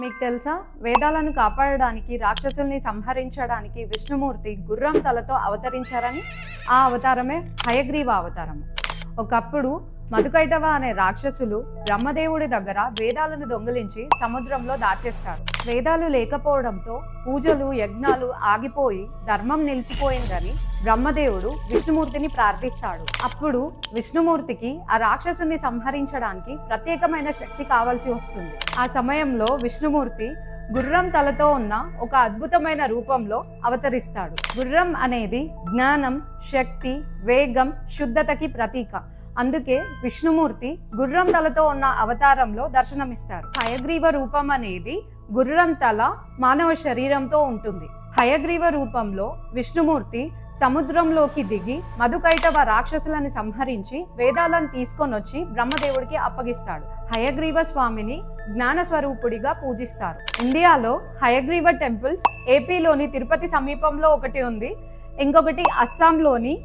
మీకు తెలుసా? వేదాలను కాపాడడానికి రాక్షసుల్ని సంహరించడానికి విష్ణుమూర్తి గుర్రం తలతో అవతరించారని ఆ అవతారమే హయగ్రీవ అవతారం ఒకప్పుడు మధుకైటవ అనే రాక్షసులు బ్రహ్మదేవుడి దగ్గర వేదాలను దొంగిలించి సముద్రంలో దాచేస్తారు. వేదాలు లేకపోవడంతో పూజలు యజ్ఞాలు ఆగిపోయి ధర్మం నిలిచిపోయిందని బ్రహ్మదేవుడు విష్ణుమూర్తిని ప్రార్థిస్తాడు. అప్పుడు విష్ణుమూర్తికి ఆ రాక్షసుని సంహరించడానికి ప్రత్యేకమైన శక్తి కావాల్సి వస్తుంది. ఆ సమయంలో విష్ణుమూర్తి గుర్రం తలతో ఉన్న ఒక అద్భుతమైన రూపంలో అవతరిస్తాడు. గుర్రం అనేది జ్ఞానం శక్తి వేగం శుద్ధతకి ప్రతీక. అందుకే విష్ణుమూర్తి గుర్రం తలతో ఉన్న అవతారంలో దర్శనమిస్తారు హయగ్రీవ రూపం అనేది గుర్రం తల మానవ శరీరంతో ఉంటుంది. హయగ్రీవ రూపంలో విష్ణుమూర్తి సముద్రంలోకి దిగి మధుకైటవ రాక్షసులను సంహరించి వేదాలను తీసుకొని వచ్చి బ్రహ్మదేవుడికి అప్పగిస్తాడు. హయగ్రీవ స్వామిని జ్ఞాన స్వరూపుడిగా పూజిస్తారు. ఇండియాలో హయగ్రీవ టెంపుల్స్ ఏపీలోని తిరుపతి సమీపంలో ఒకటి ఉంది. ఇంకొకటి అస్సాంలోని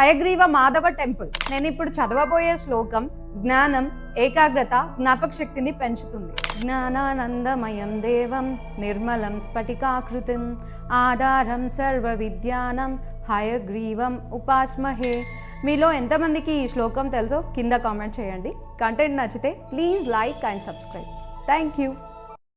హయగ్రీవ మాధవ టెంపుల్. నేను ఇప్పుడు చదవబోయే శ్లోకం జ్ఞానం ఏకాగ్రత జ్ఞాపక శక్తిని పెంచుతుంది. జ్ఞానానందమయం దేవం నిర్మలం స్ఫటికాకృతిం ఆధారం సర్వ విద్యానం హయగ్రీవం ఉపాస్మహే. మీలో ఎంతమందికి ఈ శ్లోకం తెలుసో కింద కామెంట్ చేయండి. కంటెంట్ నచ్చితే please like and subscribe. Thank you.